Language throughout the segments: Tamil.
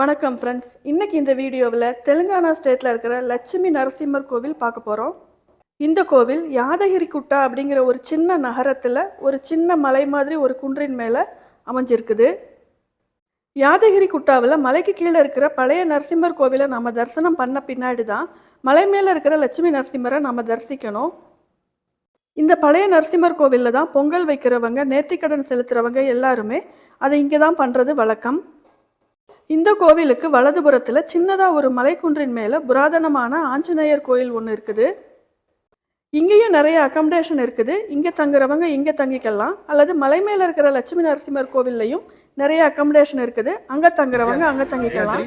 வணக்கம் ஃப்ரெண்ட்ஸ் இன்னைக்கு இந்த வீடியோவில் தெலுங்கானா ஸ்டேட்டில் இருக்கிற லட்சுமி நரசிம்மர் கோவில் பார்க்க போகிறோம் இந்த கோவில் யாதகிரி குட்டா அப்படிங்கிற ஒரு சின்ன நகரத்தில் ஒரு சின்ன மலை மாதிரி ஒரு குன்றின் மேலே அமைஞ்சிருக்குது. யாதகிரி குட்டாவில் மலைக்கு கீழே இருக்கிற பழைய நரசிம்மர் கோவிலை நம்ம தரிசனம் பண்ண பின்னாடி தான் மலை மேலே இருக்கிற லட்சுமி நரசிம்மரை நம்ம தரிசிக்கணும். இந்த பழைய நரசிம்மர் கோவிலில் தான் பொங்கல் வைக்கிறவங்க நேர்த்திக்கடன் செலுத்துகிறவங்க எல்லாருமே அதை இங்கே தான் பண்ணுறது வழக்கம். இந்த கோவிலுக்கு வலதுபுறத்தில் சின்னதாக ஒரு மலைக்குன்றின் மேலே புராதனமான ஆஞ்சநேயர் கோயில் ஒன்று இருக்குது இங்கேயும் நிறைய அக்கமடேஷன் இருக்குது இங்கே தங்குறவங்க இங்கே தங்கிக்கலாம் அல்லது மலை மேலே இருக்கிற லட்சுமி நரசிம்மர் கோவில்லையும் நிறைய அக்கமடேஷன் இருக்குது அங்கே தங்குறவங்க அங்கே தங்கிக்கலாம்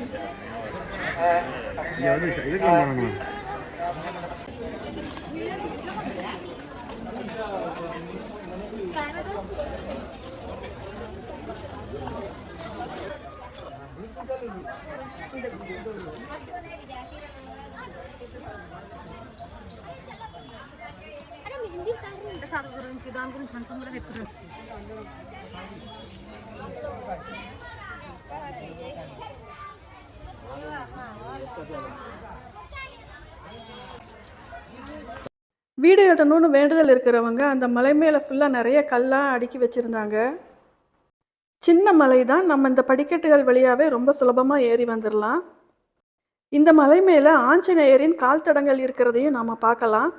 இங்கே வந்து இதுக்கெல்லாம் போகிறாங்க ప్రసాద్ గురించి దాని గురించి అంతం కూడా చెప్తున్నారు வீடு கட்டணும்னு வேண்டுதல் இருக்கிறவங்க அந்த மலை மேலே ஃபுல்லாக நிறைய கல்லாக அடுக்கி வச்சுருந்தாங்க சின்ன மலை தான். நம்ம இந்த படிக்கட்டுகள் வழியாகவே ரொம்ப சுலபமாக ஏறி வந்துடலாம் இந்த மலை மேலே ஆஞ்சநேயரின் கால் தடங்கள் இருக்கிறதையும் நாம் பார்க்கலாம்.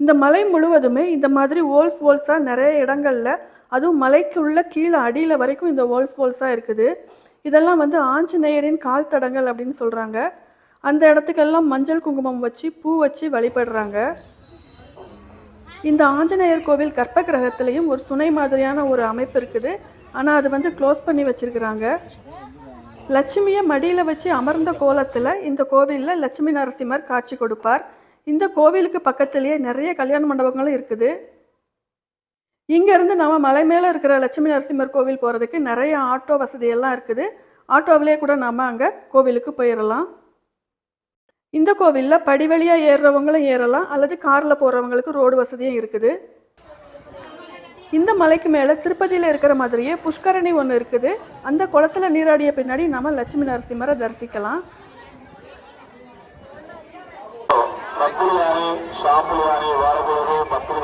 இந்த மலை முழுவதுமே இந்த மாதிரி ஓல்ஸ் ஓல்ஸாக நிறைய இடங்களில் அதுவும் மலைக்கு உள்ள கீழே அடியில் வரைக்கும் இந்த ஓல்ஸ் ஓல்ஸாக இருக்குது. இதெல்லாம் வந்து ஆஞ்சநேயரின் கால் தடங்கள் அப்படின்னு சொல்கிறாங்க அந்த இடத்துக்கெல்லாம் மஞ்சள் குங்குமம் வச்சு பூ வச்சு வழிபடுறாங்க. இந்த ஆஞ்சநேயர் கோவில் கர்ப்ப கிரகத்திலையும் ஒரு சுனை மாதிரியான ஒரு அமைப்பு இருக்குது. ஆனால் அது வந்து க்ளோஸ் பண்ணி வச்சிருக்கிறாங்க. லட்சுமியை மடியில் வச்சு அமர்ந்த கோலத்தில் இந்த கோவிலில் லட்சுமி நரசிம்மர் காட்சி கொடுப்பார். இந்த கோவிலுக்கு பக்கத்துலேயே நிறைய கல்யாண மண்டபங்களும் இருக்குது. இங்கேருந்து நம்ம மலை மேலே இருக்கிற லட்சுமி நரசிம்மர் கோவில் போகிறதுக்கு நிறைய ஆட்டோ வசதியெல்லாம் இருக்குது. ஆட்டோவிலே கூட நாம் அங்கே கோவிலுக்கு போயிடலாம் இந்த கோவிலில் படி வழியாக ஏறுறவங்களும் ஏறலாம் அல்லது காரில் போகிறவங்களுக்கு ரோடு வசதியும் இருக்குது. இந்த மலைக்கு மேலே திருப்பதியில் இருக்கிற மாதிரியே புஷ்கரணி ஒன்று இருக்குது அந்த குளத்துல நீராடிய பின்னாடி நம்ம லட்சுமி நரசிம்மரை தரிசிக்கலாம் సబ్బులు కానీ షాంపులు కానీ వాడకూడదు భక్తులు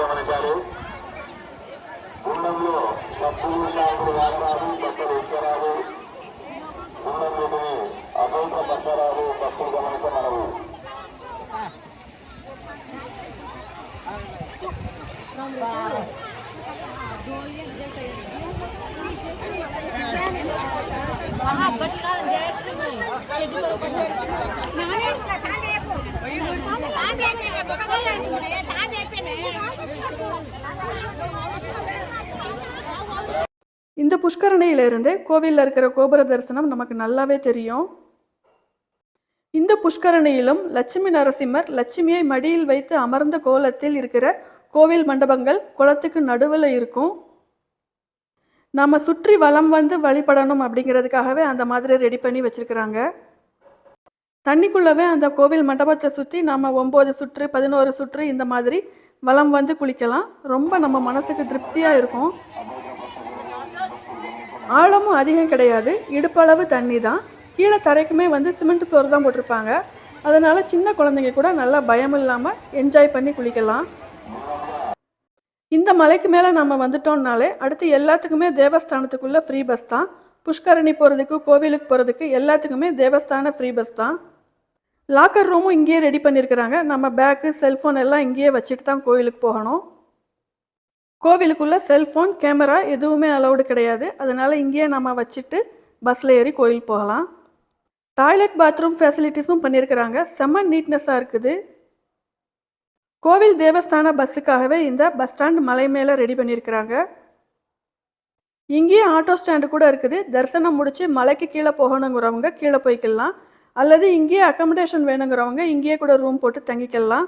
இந்த புஷ்கரணியிலிருந்து கோவிலில் இருக்கிற கோபுர தரிசனம் நமக்கு நல்லாவே தெரியும். இந்த புஷ்கரணியிலும் லட்சுமி நரசிம்மர் லட்சுமியை மடியில் வைத்து அமர்ந்த கோலத்தில் இருக்கிற கோவில் மண்டபங்கள் குளத்துக்கு நடுவில் இருக்கும். நம்ம சுற்றி வலம் வந்து வழிபடணும் அப்படிங்கிறதுக்காகவே அந்த மாதிரி ரெடி பண்ணி வச்சுருக்குறாங்க. தண்ணிக்குள்ளவே அந்த கோவில் மண்டபத்தை சுற்றி நம்ம ஒம்பது சுற்று பதினோரு சுற்று இந்த மாதிரி வளம் வந்து குளிக்கலாம். ரொம்ப நம்ம மனசுக்கு திருப்தியாக இருக்கும். ஆழமும் அதிகம் கிடையாது. இடுப்பளவு தண்ணி தான். கீழே தரைக்குமே வந்து சிமெண்ட் சோறு தான் போட்டிருப்பாங்க. அதனால் சின்ன குழந்தைங்க கூட நல்லா பயம் இல்லாமல் என்ஜாய் பண்ணி குளிக்கலாம். இந்த மலைக்கு மேலே நம்ம வந்துட்டோம்னாலே அடுத்து எல்லாத்துக்குமே தேவஸ்தானத்துக்குள்ளே ஃப்ரீ பஸ் தான். புஷ்கரணி போகிறதுக்கு கோவிலுக்கு போகிறதுக்கு எல்லாத்துக்குமே தேவஸ்தான ஃப்ரீ பஸ் தான். லாக்கர் ரூமும் இங்கேயே ரெடி பண்ணியிருக்கிறாங்க நம்ம பேக்கு செல்ஃபோன் எல்லாம் இங்கேயே வச்சுட்டு தான் கோவிலுக்கு போகணும். கோவிலுக்குள்ளே செல்ஃபோன் கேமரா எதுவுமே அலௌடு கிடையாது. அதனால் இங்கேயே நம்ம வச்சுட்டு பஸ்ஸில் ஏறி கோயில் போகலாம். டாய்லெட் பாத்ரூம் ஃபெசிலிட்டிஸும் பண்ணியிருக்கிறாங்க செம்ம நீட்னஸாக இருக்குது. கோவில் தேவஸ்தான பஸ்ஸுக்காகவே இந்த பஸ் ஸ்டாண்ட் மலை மேலே ரெடி பண்ணியிருக்கிறாங்க இங்கேயே ஆட்டோ ஸ்டாண்டு கூட இருக்குது. தரிசனம் முடித்து மலைக்கு கீழே போகணுங்கிறவங்க கீழே போய்க்கலாம். அல்லது இங்கேயே அக்கமடேஷன் வேணுங்கிறவங்க இங்கேயே கூட ரூம் போட்டு தங்கிக்கலாம்.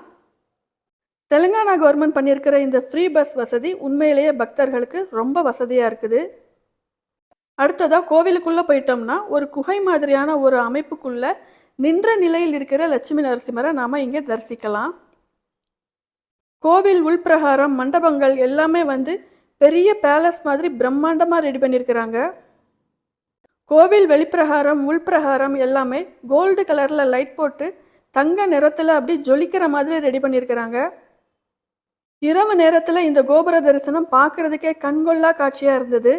தெலுங்கானா கவர்மெண்ட் பண்ணியிருக்கிற இந்த ஃப்ரீ பஸ் வசதி உண்மையிலேயே பக்தர்களுக்கு ரொம்ப வசதியாக இருக்குது. அடுத்ததாக கோவிலுக்குள்ளே போயிட்டோம்னா ஒரு குகை மாதிரியான ஒரு அமைப்புக்குள்ள நின்ற நிலையில் இருக்கிற லட்சுமி நரசிம்மரை நாம் இங்கே தரிசிக்கலாம். கோவில் உள்பிரகாரம் மண்டபங்கள் எல்லாமே வந்து பெரிய பேலஸ் மாதிரி பிரம்மாண்டமாக ரெடி பண்ணியிருக்கிறாங்க. கோவில் வெளிப்பிரகாரம் உள்பிரகாரம் எல்லாமே கோல்டு கலரில் லைட் போட்டு தங்க நிறத்தில் அப்படி ஜொலிக்கிற மாதிரி ரெடி பண்ணியிருக்கிறாங்க இரவு நேரத்தில் இந்த கோபுர தரிசனம் பார்க்கறதுக்கே கண்கொள்ளா காட்சியாக இருந்தது.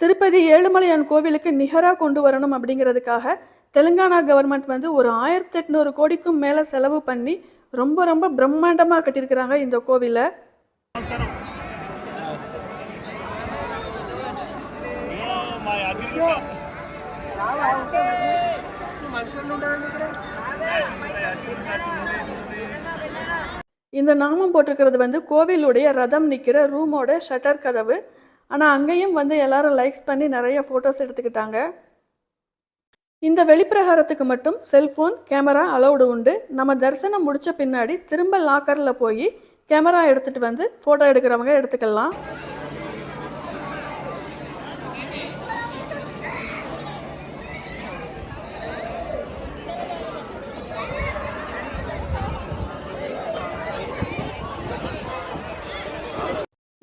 திருப்பதி ஏழுமலையான் கோவிலுக்கு நிகராக கொண்டு வரணும் அப்படிங்கிறதுக்காக தெலுங்கானா கவர்மெண்ட் வந்து ஒரு ஆயிரத்தி எட்நூறு கோடிக்கும் மேலே செலவு பண்ணி ரொம்ப ரொம்ப பிரம்மாண்டமாக கட்டியிருக்கிறாங்க இந்த கோவிலை. இந்த நாமம் போட்டிருக்கிறது வந்து கோவிலுடைய ரதம் நிற்கிற ரூமோட ஷட்டர் கதவு. ஆனால் அங்கேயும் வந்து எல்லாரும் லைக்ஸ் பண்ணி நிறைய ஃபோட்டோஸ் எடுத்துக்கிட்டாங்க. இந்த வெளிப்பிரகாரத்துக்கு மட்டும் செல்ஃபோன் கேமரா அலௌடு உண்டு. நம்ம தரிசனம் முடித்த பின்னாடி திரும்ப லாக்கரில் போய் கேமரா எடுத்துகிட்டு வந்து ஃபோட்டோ எடுக்கிறவங்க எடுத்துக்கலாம்.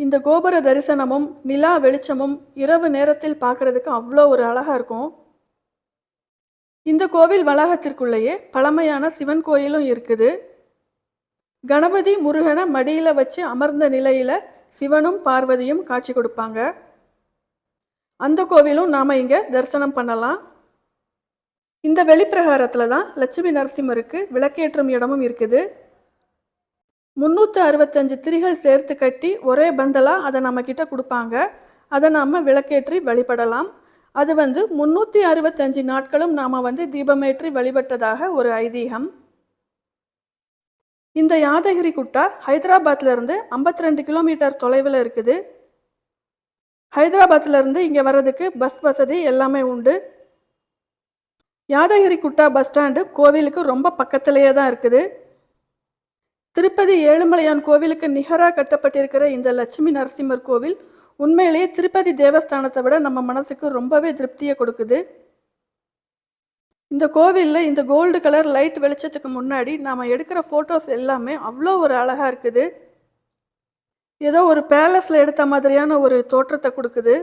இந்த கோபுர தரிசனமும் நிலா வெளிச்சமும் இரவு நேரத்தில் பார்க்கறதுக்கு அவ்வளோ ஒரு அழகாக இருக்கும். இந்த கோவில் வளாகத்திற்குள்ளேயே பழமையான சிவன் கோயிலும் இருக்குது. கணபதி முருகனை மடியில் வச்சு அமர்ந்த நிலையில் சிவனும் பார்வதியும் காட்சி கொடுப்பாங்க. அந்த கோவிலும் நாம் இங்கே தரிசனம் பண்ணலாம். இந்த வெளிப்பிரகாரத்தில் தான் லட்சுமி நரசிம்மருக்கு விளக்கேற்றும் இடமும் இருக்குது. முந்நூற்றி அறுபத்தஞ்சு திரிகள் சேர்த்து கட்டி ஒரே பந்தலாக அதை நம்மக்கிட்ட கொடுப்பாங்க. அதை நாம் விளக்கேற்றி வழிபடலாம். அது வந்து முந்நூற்றி அறுபத்தஞ்சு நாட்களும் நாம் வந்து தீபமேற்றி வழிபட்டதாக ஒரு ஐதீகம். இந்த யாதகிரி குட்டா ஹைதராபாத்லேருந்து இருந்து 52 ரெண்டு கிலோமீட்டர் தொலைவில் இருக்குது. ஹைதராபாத்லேருந்து இங்கே வர்றதுக்கு பஸ் வசதி எல்லாமே உண்டு. யாதகிரி குட்டா பஸ் ஸ்டாண்டு கோவிலுக்கு ரொம்ப பக்கத்திலேயே தான் இருக்குது. திருப்பதி ஏழுமலையான் கோவிலுக்கு நிகராக கட்டப்பட்டிருக்கிற இந்த லட்சுமி நரசிம்மர் கோவில் உண்மையிலேயே திருப்பதி தேவஸ்தானத்தை விட நம்ம மனசுக்கு ரொம்பவே திருப்தியை கொடுக்குது. இந்த கோவிலில் இந்த கோல்டு கலர் லைட் வெளிச்சத்துக்கு முன்னாடி நாம் எடுக்கிற ஃபோட்டோஸ் எல்லாமே அவ்வளோ ஒரு அழகாக இருக்குது. ஏதோ ஒரு பேலஸில் எடுத்த மாதிரியான ஒரு தோற்றத்தை கொடுக்குது.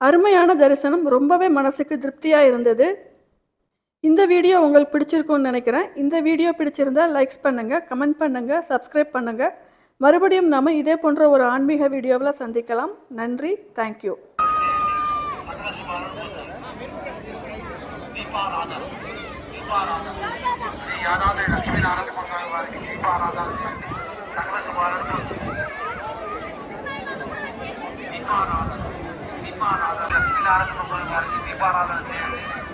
அருமையான தரிசனம் ரொம்பவே மனசுக்கு திருப்தியாக இருந்தது. இந்த வீடியோ உங்களுக்கு பிடிச்சிருக்கும்னு நினைக்கிறேன். இந்த வீடியோ பிடிச்சிருந்தால் லைக்ஸ் பண்ணுங்கள் கமெண்ட் பண்ணுங்கள் சப்ஸ்கிரைப் பண்ணுங்கள் மறுபடியும் நாம் இதே போன்ற ஒரு ஆன்மீக வீடியோவில் சந்திக்கலாம். நன்றி தேங்க்யூ யாராவது லட்சுமி நாராயண பண்றாங்க தீபாராதா சகலசுமாரன் தீபாராதா தீபாராதா லட்சுமி